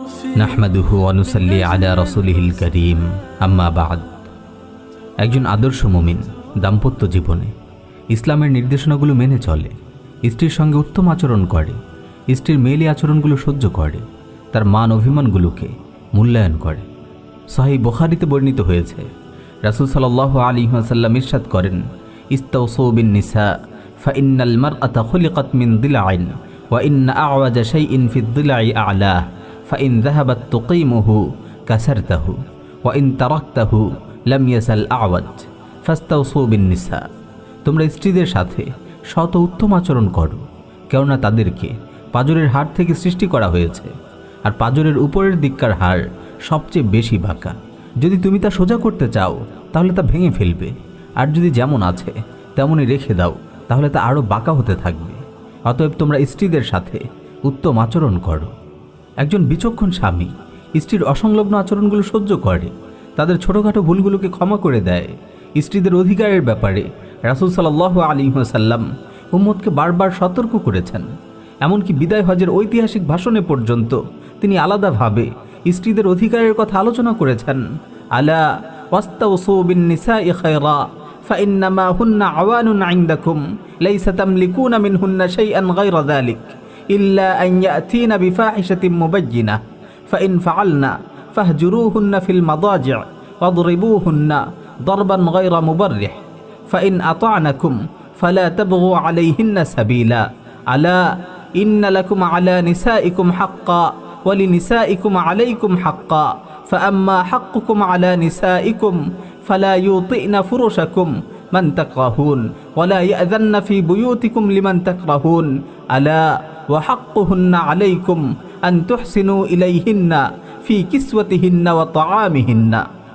নাহমাদুহু আলা করিম। একজন আদর্শ মুমিন, দাম্পত্য জীবনে, ইসলামের নির্দেশনাগুলো মেনে চলে, স্ত্রীর সঙ্গে উত্তম আচরণ করে, স্ত্রীর মেলি আচরণগুলো সহ্য করে, তার মান অভিমানগুলোকে মূল্যায়ন করে। সাহি বখারিতে বর্ণিত হয়েছে, রাসুল আলী সাল্লাম ইরশাদ করেন ইস্তাউসৌবিন নিসা ফাইন্নাল মিন আলাহ ফাইন যাহাবাত তুকিমুহু কাসারতাহু ওয়া ইন তারাকতাহু লাম ইয়াসাল আওয়াজ ফাস্তাউসু বিন নিসা তোমরা স্ত্রীদের সাথে শত উত্তম আচরণ করো। কেননা তাদেরকে পাজরের হাড় থেকে সৃষ্টি করা হয়েছে। আর পাজরের উপরের দিককার হাড় সবচেয়ে বেশি বাঁকা। যদি তুমি তা সোজা করতে চাও, তাহলে তা ভেঙে ফেলবে। আর যদি যেমন আছে, তেমনই রেখে দাও, তাহলে তা আরও বাঁকা হতে থাকবে। অতএব তোমরা স্ত্রীদের সাথে উত্তম আচরণ করো। একজন বিচক্ষণ স্বামী। স্ত্রীর অসংলগ্ন আচরণগুলো সহ্য করে। তাদের ছোটোখাটো ভুলগুলোকে ক্ষমা করে দেয়। স্ত্রীদের অধিকারের ব্যাপারে রাসুল সাল্লাহ আলী সাল্লাম উম্মদকে বারবার সতর্ক করেছেন। এমনকি বিদায় হজের ঐতিহাসিক ভাষণে পর্যন্ত তিনি আলাদাভাবে স্ত্রীদের অধিকারের কথা আলোচনা করেছেন। আলা ওয়াস্তাউসুবিন إلا أن يأتين بفاحشة مبينة. فإن فعلنا فاهجروهن في المضاجع واضربوهن ضربا غير مبرح. فإن أطعنكم فلا تبغوا عليهن سبيلا. ألا إن لكم على نسائكم حقا ولنسائكم عليكم حقا. فأما حقكم على نسائكم فلا يوطئن فرشكم من تكرهون ولا يأذن في بيوتكم لمن تكرهون. ألا আলাইকুম ফি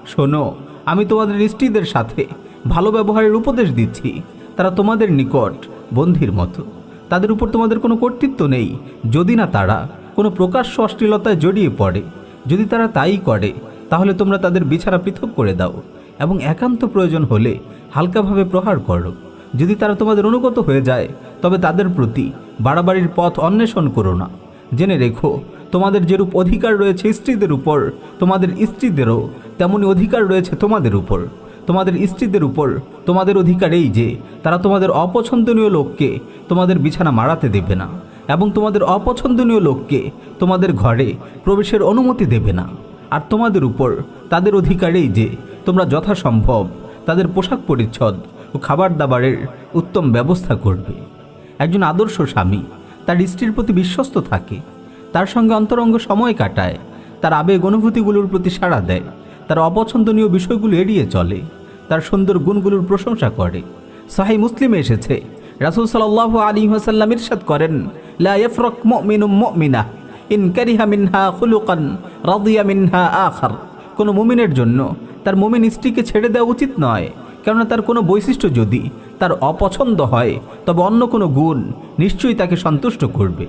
শোনো, আমি তোমাদের স্ত্রীদের সাথে ভালো ব্যবহারের উপদেশ দিচ্ছি। তারা তোমাদের নিকট বন্ধির মতো। তাদের উপর তোমাদের কোনো কর্তৃত্ব নেই। যদি না তারা কোনো প্রকাশ্য অশ্লীলতায় জড়িয়ে পড়ে, যদি তারা তাই করে, তাহলে তোমরা তাদের বিছানা পৃথক করে দাও এবং একান্ত প্রয়োজন হলে হালকাভাবে প্রহার করো। যদি তারা তোমাদের অনুগত হয়ে যায়, তবে তাদের প্রতি বাড়াবাড়ির পথ অন্বেষণ করো না। জেনে রেখো, তোমাদের যেরূপ অধিকার রয়েছে স্ত্রীদের উপর, তোমাদের স্ত্রীদেরও তেমনি অধিকার রয়েছে তোমাদের উপর। তোমাদের স্ত্রীদের উপর তোমাদের অধিকার এই যে, তারা তোমাদের অপছন্দনীয় লোককে তোমাদের বিছানা মারাতে দেবে না এবং তোমাদের অপছন্দনীয় লোককে তোমাদের ঘরে প্রবেশের অনুমতি দেবে না। আর তোমাদের উপর তাদের অধিকার এই যে, তোমরা যথাসম্ভব তাদের পোশাক পরিচ্ছদ ও খাবার দাবারের উত্তম ব্যবস্থা করবে। একজন আদর্শ স্বামী। তার স্ত্রীর প্রতি বিশ্বস্ত থাকে। তার সঙ্গে অন্তরঙ্গ সময় কাটায়। তার আবেগ অনুভূতিগুলোর প্রতি সাড়া দেয়। তার অপছন্দনীয় বিষয়গুলো এড়িয়ে চলে। তার সুন্দর গুণগুলোর প্রশংসা করে। সাহি মুসলিমে এসেছে। রাসুল সাল্লাহ আলী হাসাল্লাম ইরশাদ করেন, লা ইয়াফরাক মুমিনুম মুমিনা, ইন মিনহা খুলুকান, রাদিয়া মিনহা আখার। কোনো মুমিনের জন্য। তার মুমিন স্ত্রীকে ছেড়ে দেওয়া উচিত নয়। কেননা তার কোনো বৈশিষ্ট্য যদি তার অপছন্দ হয়, তবে অন্য কোনো গুণ নিশ্চয়ই তাকে সন্তুষ্ট করবে।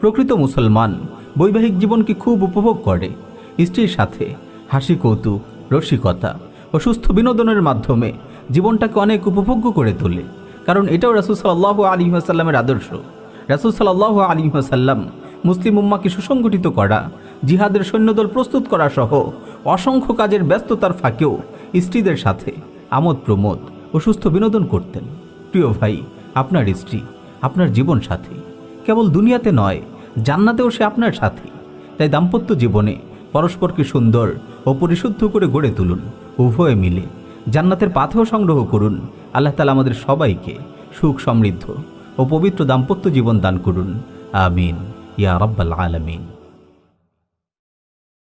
প্রকৃত মুসলমান বৈবাহিক জীবনকে খুব উপভোগ করে। স্ত্রীর সাথে হাসি, কৌতুক, রসিকতা ও সুস্থ বিনোদনের মাধ্যমে জীবনটাকে অনেক উপভোগ্য করে তোলে। কারণ এটাও রাসুল সাল্লাহ আলী আসাল্লামের আদর্শ। রাসুল সাল্লাহ আলী আসাল্লাম মুসলিম উম্মাকে সুসংগঠিত করা, জিহাদের সৈন্যদল প্রস্তুত করা সহ অসংখ্য কাজের ব্যস্ততার ফাঁকেও স্ত্রীদের সাথে আমোদ প্রমোদ ও সুস্থ বিনোদন করতেন। প্রিয় ভাই, আপনার স্ত্রী, আপনার জীবন সাথী কেবল দুনিয়াতে নয়, জান্নাতেও সে আপনার সাথী। তাই দাম্পত্য জীবনে পরস্পরকে সুন্দর ও পরিশুদ্ধ করে গড়ে তুলুন, উভয়ে মিলে। জান্নাতের পাথেও সংগ্রহ করুন, আল্লাহ তালা আমাদের সবাইকে সুখ সমৃদ্ধ ও পবিত্র দাম্পত্য জীবন দান করুন। আমিন। ইয়া রব্বাল আলমিন।